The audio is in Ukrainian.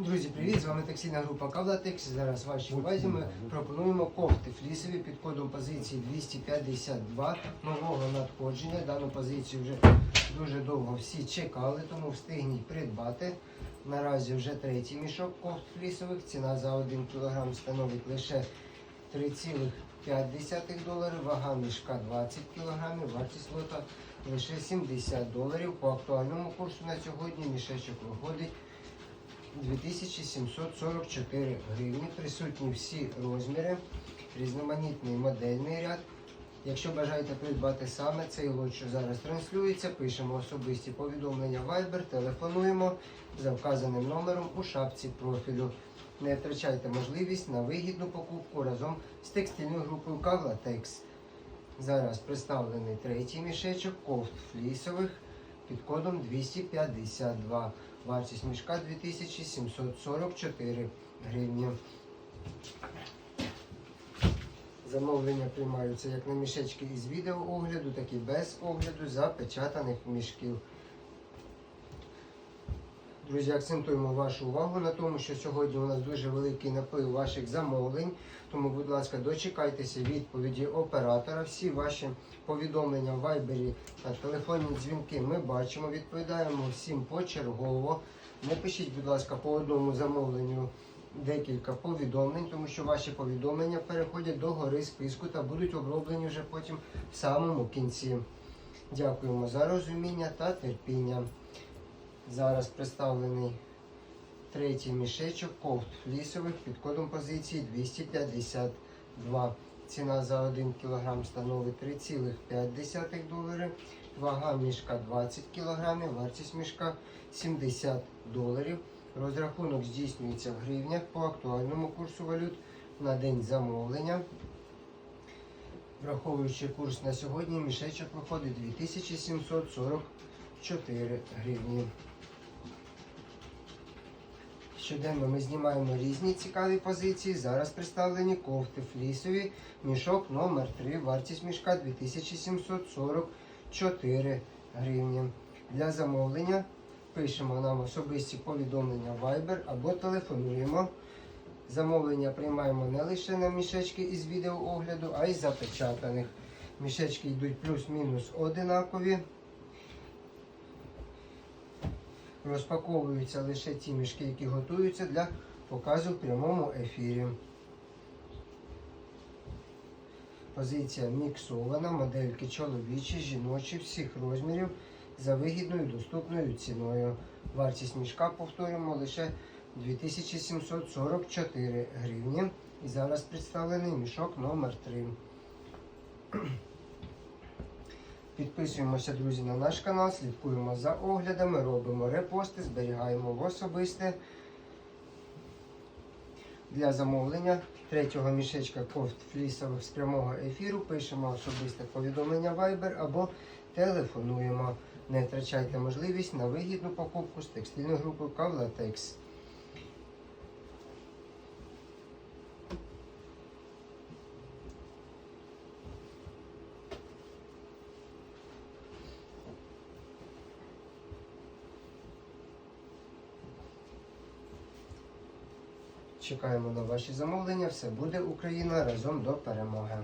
Друзі, привіт! З вами таксійна група Кавлатекс. Зараз вашій увазі ми пропонуємо кофти флісові під кодом позиції 252 нового надходження. Дану позицію вже дуже довго всі чекали, тому встигніть придбати. Наразі вже третій мішок кофт флісових. Ціна за 1 кг становить лише 3,5 доларів, вага мішка 20 кг, вартість лота лише 70 доларів. По актуальному курсу на сьогодні мішечок виходить 2744 гривні. Присутні всі розміри, різноманітний модельний ряд. Якщо бажаєте придбати саме цей лот, що зараз транслюється, пишемо особисті повідомлення Viber, телефонуємо за вказаним номером у шапці профілю. Не втрачайте можливість на вигідну покупку разом з текстильною групою Кавлатекс. Зараз представлений третій мішечок кофт флісових під кодом 252. Вартість мішка 2744 гривні. Замовлення приймаються як на мішечки із відеоогляду, так і без огляду запечатаних мішків. Друзі, акцентуємо вашу увагу на тому, що сьогодні у нас дуже великий наплив ваших замовлень. Тому, будь ласка, дочекайтеся відповіді оператора. Всі ваші повідомлення в вайбері та телефонні дзвінки ми бачимо. Відповідаємо всім почергово. Не пишіть, будь ласка, по одному замовленню декілька повідомлень, тому що ваші повідомлення переходять до гори списку та будуть оброблені вже потім в самому кінці. Дякуємо за розуміння та терпіння. Зараз представлений третій мішечок кофт флісових під кодом позиції 252. Ціна за 1 кг становить 3,5 доларів. Вага мішка 20 кг, вартість мішка 70 доларів. Розрахунок здійснюється в гривнях по актуальному курсу валют на день замовлення. Враховуючи курс на сьогодні, мішечок виходить 2744 гривні. Щоденно ми знімаємо різні цікаві позиції. Зараз представлені кофти флісові. Мішок номер 3 Вартість мішка 2744 гривні. Для замовлення пишемо нам особисті повідомлення Viber або телефонуємо. Замовлення приймаємо не лише на мішечки із відеоогляду, а й запечатаних. Мішечки йдуть плюс-мінус одинакові. Розпаковуються лише ті мішки, які готуються для показу в прямому ефірі. Позиція міксована, модельки чоловічі, жіночі, всіх розмірів за вигідною доступною ціною. Вартість мішка, повторюємо, лише 2744 гривні. І зараз представлений мішок номер 3 Підписуємося, друзі, на наш канал, слідкуємо за оглядами, робимо репости, зберігаємо в особисте. Для замовлення третього мішечка кофт флісових з прямого ефіру пишемо особисте повідомлення Viber або телефонуємо. Не втрачайте можливість на вигідну покупку з текстильною групою Кавлатекс. Чекаємо на ваші замовлення. Все буде Україна разом до перемоги.